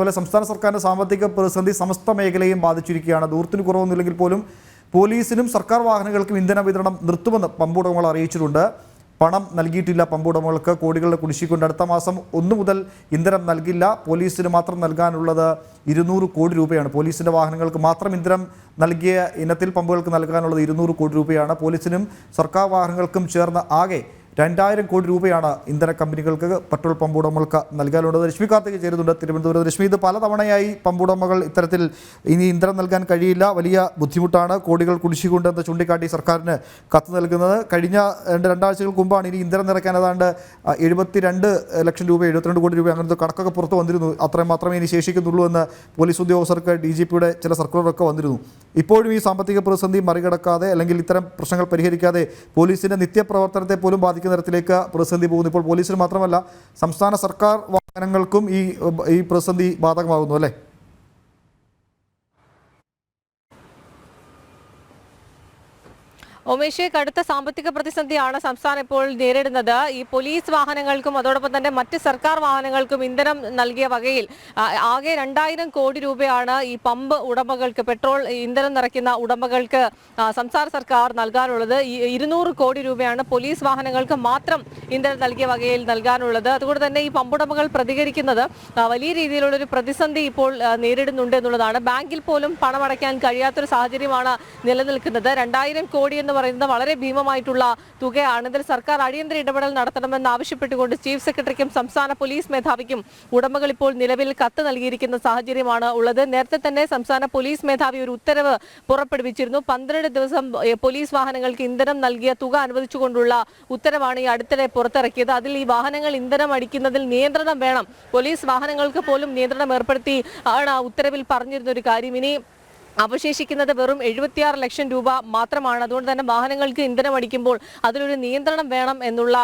അതുപോലെ സംസ്ഥാന സർക്കാരിന്റെ സാമ്പത്തിക പ്രതിസന്ധി സമസ്ത മേഖലയും ബാധിച്ചിരിക്കുകയാണ്. ദൂരത്തിന് കുറവൊന്നുമില്ലെങ്കിൽ പോലും പോലീസിനും സർക്കാർ വാഹനങ്ങൾക്കും ഇന്ധന വിതരണം നിർത്തുമെന്ന് പമ്പുടമകൾ അറിയിച്ചിട്ടുണ്ട്. പണം നൽകിയിട്ടില്ല പമ്പുടമകൾക്ക് കോടികളുടെ കുടിശ്ശിക്കൊണ്ട് അടുത്ത മാസം ഒന്നു മുതൽ ഇന്ധനം നൽകില്ല. പോലീസിന് മാത്രം നൽകാനുള്ളത് ഇരുന്നൂറ് കോടി രൂപയാണ്. പോലീസിന്റെ വാഹനങ്ങൾക്ക് മാത്രം ഇന്ധനം നൽകിയ ഇനത്തിൽ പമ്പുകൾക്ക് നൽകാനുള്ളത് ഇരുന്നൂറ് കോടി രൂപയാണ്. പോലീസിനും സർക്കാർ വാഹനങ്ങൾക്കും ചേർന്ന് ആകെ രണ്ടായിരം കോടി രൂപയാണ് ഇന്ധന കമ്പനികൾക്ക് പെട്രോൾ പമ്പ് ഉടമകൾക്ക് നൽകാനുള്ളത്. രശ്മി കാർത്തിക് ചേരുന്നുണ്ട് തിരുവനന്തപുരത്ത്. രശ്മി ഇത് പലതവണയായി പമ്പ് ഉടമകൾ ഇത്തരത്തിൽ ഇനി ഇന്ധനം നൽകാൻ കഴിയില്ല. വലിയ ബുദ്ധിമുട്ടാണ് കോടികൾ കുടിശ്ശികൊണ്ടെന്ന് ചൂണ്ടിക്കാട്ടി സർക്കാരിന് കത്ത് നൽകുന്നത്. കഴിഞ്ഞ രണ്ട് രണ്ടാഴ്ചകൾക്ക് മുമ്പാണ് ഇനി ഇന്ധനം നിറയ്ക്കാൻ ഏതാണ്ട് എഴുപത്തിരണ്ട് ലക്ഷം രൂപ എഴുപത്തിരണ്ട് കോടി രൂപ അങ്ങനത്തെ കണക്കൊക്കെ പുറത്ത് വന്നിരുന്നു. അത്രയും മാത്രമേ ഇനി ശേഷിക്കുന്നുള്ളൂ എന്ന് പോലീസ് ഉദ്യോഗസ്ഥർക്ക് ഡി ജി പിയുടെ ചില സർക്കുലറൊക്കെ വന്നിരുന്നു. ഇപ്പോഴും ഈ സാമ്പത്തിക പ്രതിസന്ധി മറികടക്കാതെ അല്ലെങ്കിൽ ഇത്തരം പ്രശ്നങ്ങൾ പരിഹരിക്കാതെ പോലീസിന്റെ നിത്യപ്രവർത്തനത്തെ പോലും ബാധിക്കുന്ന തരത്തിലേക്ക് പ്രതിസന്ധി പോകുന്നു. ഇപ്പോൾ പോലീസിന് മാത്രമല്ല സംസ്ഥാന സർക്കാർ വാഹനങ്ങൾക്കും ഈ ഈ പ്രതിസന്ധി ബാധകമാകുന്നു അല്ലേ? ഒമേഷ് കടുത്ത സാമ്പത്തിക പ്രതിസന്ധിയാണ് സംസ്ഥാനം ഇപ്പോൾ നേരിടുന്നത്. ഈ പോലീസ് വാഹനങ്ങൾക്കും അതോടൊപ്പം തന്നെ മറ്റ് സർക്കാർ വാഹനങ്ങൾക്കും ഇന്ധനം നൽകിയ വകയിൽ ആകെ രണ്ടായിരം കോടി രൂപയാണ് ഈ പമ്പ് ഉടമകൾക്ക് പെട്രോൾ ഇന്ധനം നിറയ്ക്കുന്ന ഉടമകൾക്ക് സംസ്ഥാന സർക്കാർ നൽകാനുള്ളത്. ഇരുന്നൂറ് കോടി രൂപയാണ് പോലീസ് വാഹനങ്ങൾക്ക് മാത്രം ഇന്ധനം നൽകിയ വകയിൽ നൽകാനുള്ളത്. അതുകൊണ്ട് തന്നെ ഈ പമ്പുടമകൾ പ്രതികരിക്കുന്നത് വലിയ രീതിയിലുള്ള ഒരു പ്രതിസന്ധി ഇപ്പോൾ നേരിടുന്നുണ്ട് എന്നുള്ളതാണ്. ബാങ്കിൽ പോലും പണമടയ്ക്കാൻ കഴിയാത്തൊരു സാഹചര്യമാണ് നിലനിൽക്കുന്നത്. രണ്ടായിരം കോടി എന്ന് പറയുന്നത് വളരെ ഭീമമായിട്ടുള്ള തുകയാണ്. ഇതിൽ സർക്കാർ അടിയന്തര ഇടപെടൽ നടത്തണമെന്ന് ആവശ്യപ്പെട്ടുകൊണ്ട് ചീഫ് സെക്രട്ടറിക്കും സംസ്ഥാന പോലീസ് മേധാവിക്കും ഉടമകൾ ഇപ്പോൾ നിലവിൽ കത്ത് നൽകിയിരിക്കുന്ന സാഹചര്യമാണ് ഉള്ളത്. നേരത്തെ തന്നെ സംസ്ഥാന പോലീസ് മേധാവി ഒരു ഉത്തരവ് പുറപ്പെടുവിച്ചിരുന്നു. പന്ത്രണ്ട് ദിവസം പോലീസ് വാഹനങ്ങൾക്ക് ഇന്ധനം നൽകിയ തുക അനുവദിച്ചുകൊണ്ടുള്ള ഉത്തരവാണ് ഈ അടുത്തിടെ പുറത്തിറക്കിയത്. അതിൽ ഈ വാഹനങ്ങൾ ഇന്ധനം അടിക്കുന്നതിൽ നിയന്ത്രണം വേണം. പോലീസ് വാഹനങ്ങൾക്ക് പോലും നിയന്ത്രണം ഏർപ്പെടുത്തി ആണ് ആ ഉത്തരവിൽ പറഞ്ഞിരുന്ന ഒരു കാര്യം. ഇനി അവശേഷിക്കുന്നത് വെറും എഴുപത്തിയാറ് ലക്ഷം രൂപ മാത്രമാണ്. അതുകൊണ്ട് തന്നെ വാഹനങ്ങൾക്ക് ഇന്ധനം അടിക്കുമ്പോൾ അതിലൊരു നിയന്ത്രണം വേണം എന്നുള്ള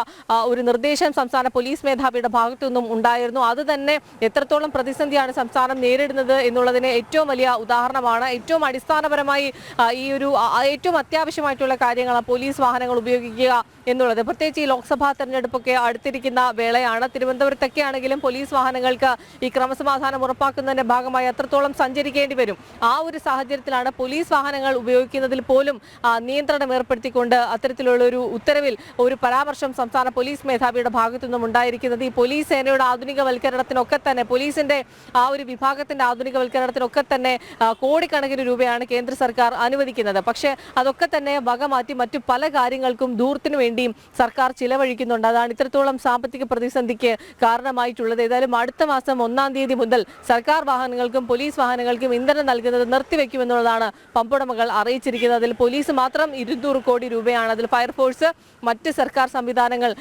ഒരു നിർദ്ദേശം സംസ്ഥാന പോലീസ് മേധാവിയുടെ ഭാഗത്തു നിന്നും ഉണ്ടായിരുന്നു. അത് തന്നെ എത്രത്തോളം പ്രതിസന്ധിയാണ് സംസ്ഥാനം നേരിടുന്നത് എന്നുള്ളതിന് ഏറ്റവും വലിയ ഉദാഹരണമാണ്. ഏറ്റവും അടിസ്ഥാനപരമായി ഈ ഒരു ഏറ്റവും അത്യാവശ്യമായിട്ടുള്ള കാര്യങ്ങളാണ് പോലീസ് വാഹനങ്ങൾ ഉപയോഗിക്കുക എന്നുള്ളത്. പ്രത്യേകിച്ച് ഈ ലോക്സഭാ തെരഞ്ഞെടുപ്പൊക്കെ അടുത്തിരിക്കുന്ന വേളയാണ്. തിരുവനന്തപുരത്തൊക്കെ ആണെങ്കിലും പോലീസ് വാഹനങ്ങൾക്ക് ഈ ക്രമസമാധാനം ഉറപ്പാക്കുന്നതിന്റെ ഭാഗമായി എത്രത്തോളം സഞ്ചരിക്കേണ്ടി വരും? ആ ഒരു സാഹചര്യത്തിലാണ് പോലീസ് വാഹനങ്ങൾ ഉപയോഗിക്കുന്നതിൽ പോലും നിയന്ത്രണം ഏർപ്പെടുത്തിക്കൊണ്ട് അത്തരത്തിലുള്ള ഒരു ഉത്തരവിൽ ഒരു പരാമർശം സംസ്ഥാന പോലീസ് മേധാവിയുടെ ഭാഗത്തു നിന്നും ഉണ്ടായിരിക്കുന്നത്. ഈ പോലീസ് സേനയുടെ ആധുനികവൽക്കരണത്തിനൊക്കെ തന്നെ പോലീസിന്റെ ആ ഒരു വിഭാഗത്തിന്റെ ആധുനികവൽക്കരണത്തിനൊക്കെ തന്നെ കോടിക്കണക്കിന് രൂപയാണ് കേന്ദ്ര സർക്കാർ അനുവദിക്കുന്നത്. പക്ഷേ അതൊക്കെ തന്നെ വകമാറ്റി മറ്റു പല കാര്യങ്ങൾക്കും ദൂരത്തിനു വേണ്ടിയും സർക്കാർ ചിലവഴിക്കുന്നുണ്ട്. അതാണ് ഇത്രത്തോളം സാമ്പത്തിക പ്രതിസന്ധിക്ക് കാരണമായിട്ടുള്ളത്. ഏതായാലും അടുത്ത മാസം ഒന്നാം തീയതി മുതൽ സർക്കാർ വാഹനങ്ങൾക്കും പോലീസ് വാഹനങ്ങൾക്കും ഇന്ധനം നൽകുന്നത് നിർത്തിവെക്കുമെന്നുള്ളതാണ് പമ്പുടമകൾ അറിയിച്ചിരിക്കുന്നത്. അതിൽ പോലീസ് മാത്രം ഇരുന്നൂറ് കോടി രൂപയാണ് അതിൽ ഫയർഫോഴ്സ് മറ്റ് സർക്കാർ സംവിധാനങ്ങൾ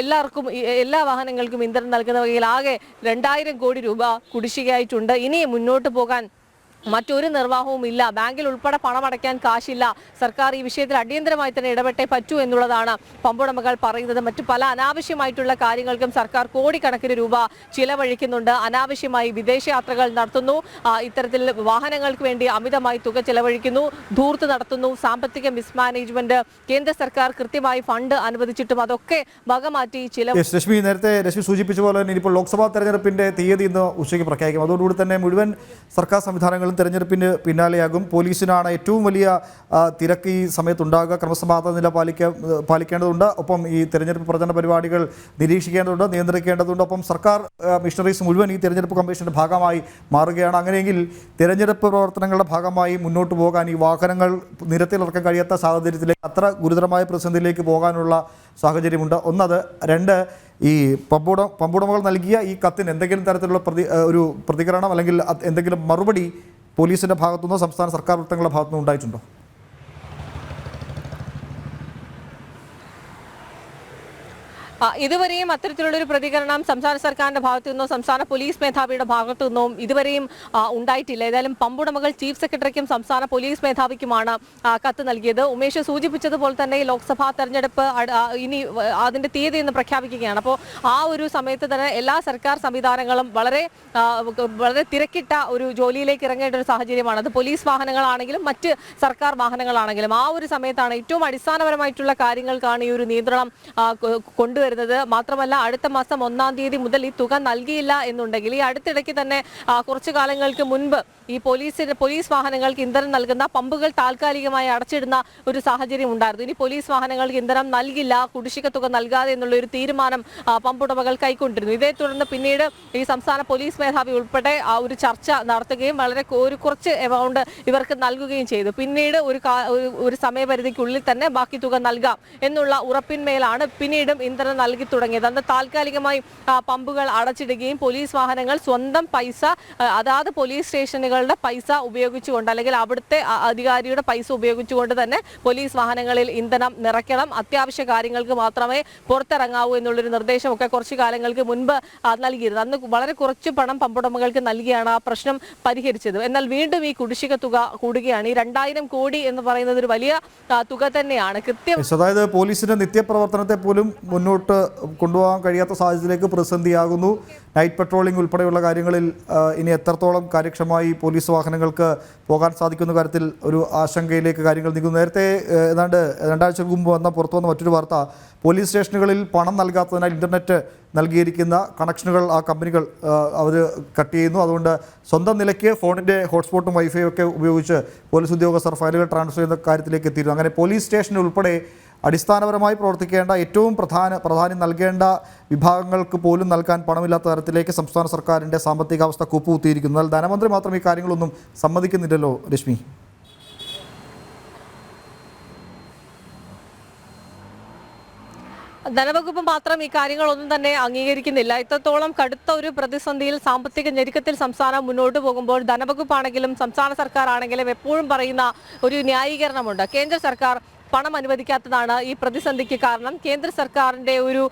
എല്ലാവർക്കും എല്ലാ വാഹനങ്ങൾക്കും ഇന്ധനം നൽകുന്ന വകയിൽ ആകെ രണ്ടായിരം കോടി രൂപ കുടിശ്ശികയായിട്ടുണ്ട്. ഇനി മുന്നോട്ട് പോകാൻ മറ്റൊരു നിർവാഹവും ഇല്ല. ബാങ്കിൽ ഉൾപ്പെടെ പണമടയ്ക്കാൻ കാശില്ല. സർക്കാർ ഈ വിഷയത്തിൽ അടിയന്തരമായി തന്നെ ഇടപെട്ടേ പറ്റൂ എന്നുള്ളതാണ് പമ്പുടമകൾ പറയുന്നത്. മറ്റു പല അനാവശ്യമായിട്ടുള്ള കാര്യങ്ങൾക്കും സർക്കാർ കോടിക്കണക്കിന് രൂപ ചിലവഴിക്കുന്നുണ്ട്. അനാവശ്യമായി വിദേശയാത്രകൾ നടത്തുന്നു. ഇത്തരത്തിൽ വാഹനങ്ങൾക്ക് വേണ്ടി അമിതമായി തുക ചിലവഴിക്കുന്നു. ധൂർത്ത് നടത്തുന്നു. സാമ്പത്തിക മിസ്മാനേജ്മെന്റ് കേന്ദ്ര സർക്കാർ കൃത്യമായി ഫണ്ട് അനുവദിച്ചിട്ടും അതൊക്കെ വകമാറ്റി ചിലവ് രശ്മി നേരത്തെ രശ്മി സൂചിപ്പിച്ച പോലെ തന്നെ ഇപ്പോൾ ലോക്സഭാ തെരഞ്ഞെടുപ്പിന്റെ തീയതി ഇന്ന് ഉച്ചയ്ക്ക് പ്രഖ്യാപിക്കും. അതോടുകൂടി തന്നെ മുഴുവൻ സർക്കാർ സംവിധാനങ്ങളും തെരഞ്ഞെടുപ്പിന് പിന്നാലെയാകും. പോലീസിനാണ് ഏറ്റവും വലിയ തിരക്ക് ഈ സമയത്തുണ്ടാകുക. ക്രമസമാധാന നില പാലിക്ക പാലിക്കേണ്ടതുണ്ട്. ഒപ്പം ഈ തെരഞ്ഞെടുപ്പ് പ്രചരണ പരിപാടികൾ നിരീക്ഷിക്കേണ്ടതുണ്ട് നിയന്ത്രിക്കേണ്ടതുണ്ട്. ഒപ്പം സർക്കാർ മിഷണറീസ് മുഴുവൻ ഈ തെരഞ്ഞെടുപ്പ് കമ്മീഷന്റെ ഭാഗമായി മാറുകയാണ്. അങ്ങനെയെങ്കിൽ തെരഞ്ഞെടുപ്പ് പ്രവർത്തനങ്ങളുടെ ഭാഗമായി മുന്നോട്ട് പോകാൻ ഈ വാഹനങ്ങൾ നിരത്തിലിറക്കാൻ കഴിയാത്ത സാഹചര്യത്തിലേക്ക് അത്ര ഗുരുതരമായ പ്രതിസന്ധിയിലേക്ക് പോകാനുള്ള സാഹചര്യമുണ്ട്. ഒന്നത് രണ്ട് ഈ പമ്പുട പമ്പുടമകൾ നൽകിയ ഈ കത്തിന് എന്തെങ്കിലും തരത്തിലുള്ള പ്രതി ഒരു പ്രതികരണം അല്ലെങ്കിൽ എന്തെങ്കിലും മറുപടി പോലീസിന്റെ ഭാഗത്തുനിന്നോ സംസ്ഥാന സർക്കാർ വൃത്തങ്ങളുടെ ഭാഗത്തുനിന്നോ ഉണ്ടായിട്ടുണ്ടോ? ഇതുവരെയും അത്തരത്തിലുള്ളൊരു പ്രതികരണം സംസ്ഥാന സർക്കാരിന്റെ ഭാഗത്തു നിന്നോ സംസ്ഥാന പോലീസ് മേധാവിയുടെ ഭാഗത്തു നിന്നോ ഇതുവരെയും ഉണ്ടായിട്ടില്ല. ഏതായാലും പമ്പുടമകൾ ചീഫ് സെക്രട്ടറിക്കും സംസ്ഥാന പോലീസ് മേധാവിക്കുമാണ് കത്ത് നൽകിയത്. ഉമേഷ് സൂചിപ്പിച്ചതുപോലെ തന്നെ ലോക്സഭാ തെരഞ്ഞെടുപ്പ് ഇനി അതിന്റെ തീയതി ഇന്ന് പ്രഖ്യാപിക്കുകയാണ്. അപ്പോൾ ആ ഒരു സമയത്ത് തന്നെ എല്ലാ സർക്കാർ സംവിധാനങ്ങളും വളരെ വളരെ തിരക്കിട്ട ഒരു ജോലിയിലേക്ക് ഇറങ്ങേണ്ട ഒരു സാഹചര്യമാണ്. അത് പോലീസ് വാഹനങ്ങളാണെങ്കിലും മറ്റ് സർക്കാർ വാഹനങ്ങളാണെങ്കിലും. ആ ഒരു സമയത്താണ് ഏറ്റവും അടിസ്ഥാനപരമായിട്ടുള്ള കാര്യങ്ങൾക്കാണ് ഈ ഒരു നിയന്ത്രണം കൊണ്ടുവരുന്നത്. വരുന്നത്. മാത്രമല്ല അടുത്ത മാസം ഒന്നാം തീയതി മുതൽ ഈ തുക നൽകിയില്ല എന്നുണ്ടെങ്കിൽ ഈ അടുത്തിടയ്ക്ക് തന്നെ കുറച്ചു കാലങ്ങൾക്ക് മുൻപ് ഈ പോലീസിന് പോലീസ് വാഹനങ്ങൾക്ക് ഇന്ധനം നൽകുന്ന പമ്പുകൾ താൽക്കാലികമായി അടച്ചിടുന്ന ഒരു സാഹചര്യം ഉണ്ടായിരുന്നു. ഇനി പോലീസ് വാഹനങ്ങൾക്ക് ഇന്ധനം നൽകില്ല കുടിശ്ശിക തുക നൽകാതെ എന്നുള്ള ഒരു തീരുമാനം പമ്പുടമകൾ കൈക്കൊണ്ടിരുന്നു. ഇതേ തുടർന്ന് പിന്നീട് ഈ സംസ്ഥാന പോലീസ് മേധാവി ഉൾപ്പെടെ ആ ഒരു ചർച്ച നടത്തുകയും വളരെ ഒരു കുറച്ച് എമൗണ്ട് ഇവർക്ക് നൽകുകയും ചെയ്തു. പിന്നീട് ഒരു- ഒരു സമയപരിധിക്കുള്ളിൽ തന്നെ ബാക്കി തുക നൽകാം എന്നുള്ള ഉറപ്പിന്മേലാണ് പിന്നീടും ഇന്ധനം നൽകി തുടങ്ങിയത്. അന്ന് താൽക്കാലികമായി പമ്പുകൾ അടച്ചിടുകയും പോലീസ് വാഹനങ്ങൾ സ്വന്തം പൈസ അതാത് പോലീസ് സ്റ്റേഷനുകളുടെ പൈസ ഉപയോഗിച്ചുകൊണ്ട് അല്ലെങ്കിൽ അവിടുത്തെ അധികാരിയുടെ പൈസ ഉപയോഗിച്ചുകൊണ്ട് തന്നെ പോലീസ് വാഹനങ്ങളിൽ ഇന്ധനം നിറയ്ക്കണം. അത്യാവശ്യ കാര്യങ്ങൾക്ക് മാത്രമേ പുറത്തിറങ്ങാവൂ എന്നുള്ളൊരു നിർദ്ദേശമൊക്കെ കുറച്ച് കാലങ്ങൾക്ക് മുൻപ് നൽകിയിരുന്നു. അന്ന് വളരെ കുറച്ച് പണം പമ്പുടമകൾക്ക് നൽകിയാണ് ആ പ്രശ്നം പരിഹരിച്ചത്. എന്നാൽ വീണ്ടും ഈ കുടിശ്ശിക തുക കൂടുകയാണ്. ഈ രണ്ടായിരം കോടി എന്ന് പറയുന്നത് ഒരു വലിയ തുക തന്നെയാണ്. കൃത്യം അതായത് പോലീസിന്റെ നിത്യപ്രവർത്തനത്തെ പോലും മുന്നോട്ട് കൊണ്ടുപോകാൻ കഴിയാത്ത സാഹചര്യത്തിലേക്ക് പ്രതിസന്ധിയാകുന്നു. നൈറ്റ് പെട്രോളിംഗ് ഉൾപ്പെടെയുള്ള കാര്യങ്ങളിൽ ഇനി എത്രത്തോളം കാര്യക്ഷമമായി പോലീസ് വാഹനങ്ങൾക്ക് പോകാൻ സാധിക്കുന്ന കാര്യത്തിൽ ഒരു ആശങ്കയിലേക്ക് കാര്യങ്ങൾ നീങ്ങുന്നു. നേരത്തെ ഏതാണ്ട് രണ്ടാഴ്ച മുമ്പ് വന്ന പുറത്തു വന്ന മറ്റൊരു വാർത്ത പോലീസ് സ്റ്റേഷനുകളിൽ പണം നൽകാത്തതിനാൽ ഇന്റർനെറ്റ് നൽകിയിരിക്കുന്ന കണക്ഷനുകൾ ആ കമ്പനികൾ അവർ കട്ട് ചെയ്യുന്നു. അതുകൊണ്ട് സ്വന്തം നിലയ്ക്ക് ഫോണിന്റെ ഹോട്ട്സ്പോട്ടും വൈഫൈ ഒക്കെ ഉപയോഗിച്ച് പോലീസ് ഉദ്യോഗസ്ഥർ ഫയലുകൾ ട്രാൻസ്ഫർ ചെയ്യുന്ന കാര്യത്തിലേക്ക് എത്തിയിരുന്നു. അങ്ങനെ പോലീസ് സ്റ്റേഷനിൽ ഉൾപ്പെടെ അടിസ്ഥാനപരമായി പ്രവർത്തിക്കേണ്ട ഏറ്റവും പ്രധാന പ്രാധാന്യം നൽകേണ്ട വിഭാഗങ്ങൾക്ക് പോലും നൽകാൻ പണമില്ലാത്ത തരത്തിലേക്ക് സംസ്ഥാന സർക്കാരിന്റെ സാമ്പത്തികാവസ്ഥ കൂപ്പുകുത്തിയിരിക്കുന്നു. എന്നാൽ ധനമന്ത്രി മാത്രം ഈ കാര്യങ്ങളൊന്നും സമ്മതിക്കുന്നില്ലല്ലോ രശ്മി. ധനവകുപ്പ് മാത്രം ഈ കാര്യങ്ങളൊന്നും തന്നെ അംഗീകരിക്കുന്നില്ല. ഇത്രത്തോളം കടുത്ത ഒരു പ്രതിസന്ധിയിൽ സാമ്പത്തിക ഞെരുക്കത്തിൽ സംസ്ഥാനം മുന്നോട്ട് പോകുമ്പോൾ ധനവകുപ്പാണെങ്കിലും സംസ്ഥാന സർക്കാർ ആണെങ്കിലും എപ്പോഴും പറയുന്ന ഒരു ന്യായീകരണമുണ്ട്. കേന്ദ്ര സർക്കാർ പണം അനുവദിക്കാത്തതാണ് ഈ പ്രതിസന്ധിക്ക് കാരണം. കേന്ദ്ര സർക്കാരിന്റെ ഒരു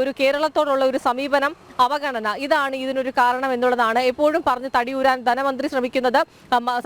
ഒരു കേരളത്തോടുള്ള ഒരു സമീപനം അവഗണന ഇതാണ് ഇതിനൊരു കാരണം എന്നുള്ളതാണ് എപ്പോഴും പറഞ്ഞ് തടിയൂരാൻ ധനമന്ത്രി ശ്രമിക്കുന്നത്.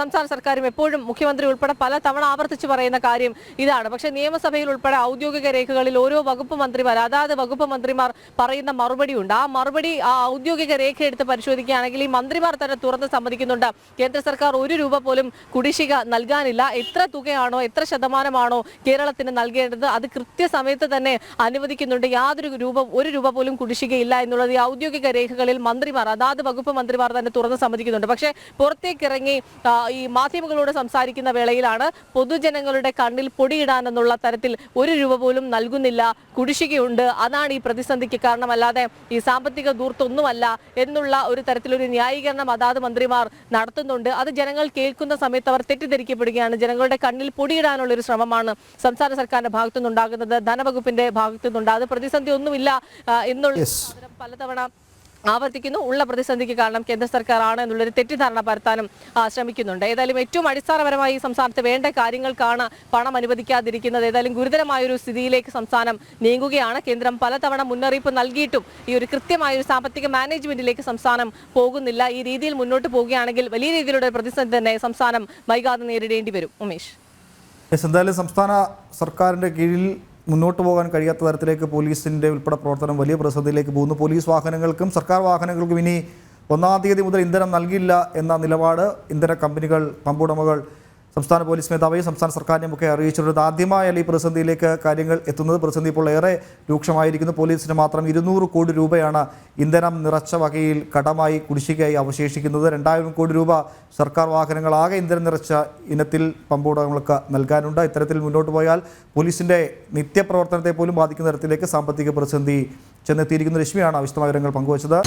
സംസ്ഥാന സർക്കാരും എപ്പോഴും മുഖ്യമന്ത്രി ഉൾപ്പെടെ പല തവണ ആവർത്തിച്ച് പറയുന്ന കാര്യം ഇതാണ്. പക്ഷെ നിയമസഭയിൽ ഉൾപ്പെടെ ഔദ്യോഗിക രേഖകളിൽ ഓരോ വകുപ്പ് മന്ത്രിമാർ അതാത് വകുപ്പ് മന്ത്രിമാർ പറയുന്ന മറുപടി ഉണ്ട്. ആ മറുപടി ആ ഔദ്യോഗിക രേഖ എടുത്ത് പരിശോധിക്കുകയാണെങ്കിൽ ഈ മന്ത്രിമാർ തന്നെ തുറന്ന് സമ്മതിക്കുന്നുണ്ട്. കേന്ദ്ര സർക്കാർ ഒരു രൂപ പോലും കുടിശ്ശിക നൽകാനില്ല. എത്ര തുകയാണോ എത്ര ശതമാനമാണോ കേരളത്തിന് നൽകേണ്ടത് അത് കൃത്യസമയത്ത് തന്നെ അനുവദിക്കുന്നുണ്ട്. യാതൊരു രൂപ ഒരു രൂപ പോലും കുടിശ്ശികയില്ല എന്നുള്ളത് ഔദ്യോഗിക രേഖകളിൽ മന്ത്രിമാർ അതാത് വകുപ്പ് മന്ത്രിമാർ തന്നെ തുറന്ന് സമ്മതിക്കുന്നുണ്ട്. പക്ഷെ പുറത്തേക്കിറങ്ങി ഈ മാധ്യമങ്ങളോട് സംസാരിക്കുന്ന വേളയിലാണ് പൊതുജനങ്ങളുടെ കണ്ണിൽ പൊടിയിടാനെന്നുള്ള തരത്തിൽ ഒരു രൂപ പോലും നൽകുന്നില്ല കുടിശ്ശികയുണ്ട്. അതാണ് ഈ പ്രതിസന്ധിക്ക് കാരണമല്ലാതെ ഈ സാമ്പത്തിക ദൂർത്തൊന്നുമല്ല എന്നുള്ള ഒരു തരത്തിലൊരു ന്യായീകരണം അതാത് മന്ത്രിമാർ നടത്തുന്നുണ്ട്. അത് ജനങ്ങൾ കേൾക്കുന്ന സമയത്ത് അവർ തെറ്റിദ്ധരിക്കപ്പെടുകയാണ്. ജനങ്ങളുടെ കണ്ണിൽ പൊടിയിടാനുള്ള ഒരു ശ്രമമാണ് സംസ്ഥാന സർക്കാരിന്റെ ഭാഗത്തുനിന്നുണ്ടാകുന്നത് ധനവകുപ്പിന്റെ ഭാഗത്തുനിന്നുണ്ട്. അത് പ്രതിസന്ധി ഒന്നുമില്ല എന്നുള്ള പലതവണ ആവർത്തിക്കുന്നു. ഉള്ള പ്രതിസന്ധിക്ക് കാരണം കേന്ദ്ര സർക്കാരാണ് എന്നുള്ളൊരു തെറ്റിദ്ധാരണ പരത്താനും ശ്രമിക്കുന്നുണ്ട്. ഏതായാലും ഏറ്റവും അടിസ്ഥാനപരമായി സംസ്ഥാനത്ത് വേണ്ട കാര്യങ്ങൾക്കാണ് പണം അനുവദിക്കാതിരിക്കുന്നത്. ഏതായാലും ഗുരുതരമായ ഒരു സ്ഥിതിയിലേക്ക് സംസ്ഥാനം നീങ്ങുകയാണ്. കേന്ദ്രം പലതവണ മുന്നറിയിപ്പ് നൽകിയിട്ടും ഈ ഒരു കൃത്യമായ ഒരു സാമ്പത്തിക മാനേജ്മെന്റിലേക്ക് സംസ്ഥാനം പോകുന്നില്ല. ഈ രീതിയിൽ മുന്നോട്ട് പോവുകയാണെങ്കിൽ വലിയ രീതിയിലുള്ള പ്രതിസന്ധി തന്നെ സംസ്ഥാനം വൈകാതെ നേരിടേണ്ടി വരും. ഉമേഷ്. എന്തായാലും സംസ്ഥാന സർക്കാരിന്റെ കീഴിൽ മുന്നോട്ട് പോകാൻ കഴിയാത്ത തരത്തിലേക്ക് പോലീസിന്റെ ഉൾപ്പെടെ പ്രവർത്തനം വലിയ പ്രതിസന്ധിയിലേക്ക് പോകുന്നു. പോലീസ് വാഹനങ്ങൾക്കും സർക്കാർ വാഹനങ്ങൾക്കും ഇനി ഒന്നാം തീയതി മുതൽ ഇന്ധനം നൽകില്ല എന്ന നിലപാട് ഇന്ധന കമ്പനികൾ പമ്പുടമകൾ സംസ്ഥാന പോലീസ് മേധാവിയും സംസ്ഥാന സർക്കാരിനെയും ഒക്കെ അറിയിച്ചിട്ടുണ്ട്. ആദ്യമായല്ല ഈ പ്രതിസന്ധിയിലേക്ക് കാര്യങ്ങൾ എത്തുന്നത്. പ്രതിസന്ധി ഇപ്പോൾ ഏറെ രൂക്ഷമായിരിക്കുന്നു. പോലീസിന് മാത്രം ഇരുന്നൂറ് കോടി രൂപയാണ് ഇന്ധനം നിറച്ച വകയിൽ കടമായി കുടിശ്ശികയായി അവശേഷിക്കുന്നത്. രണ്ടായിരം കോടി രൂപ സർക്കാർ വാഹനങ്ങൾ ആകെ ഇന്ധനം നിറച്ച ഇനത്തിൽ പമ്പുടമകൾക്ക് നൽകാനുണ്ട്. ഇത്തരത്തിൽ മുന്നോട്ട് പോയാൽ പോലീസിന്റെ നിത്യപ്രവർത്തനത്തെ പോലും ബാധിക്കുന്ന തരത്തിലേക്ക് സാമ്പത്തിക പ്രതിസന്ധി ചെന്നെത്തിയിരിക്കുന്ന. രശ്മിയാണ് വിശദമായ വിവരങ്ങൾ പങ്കുവച്ചത്.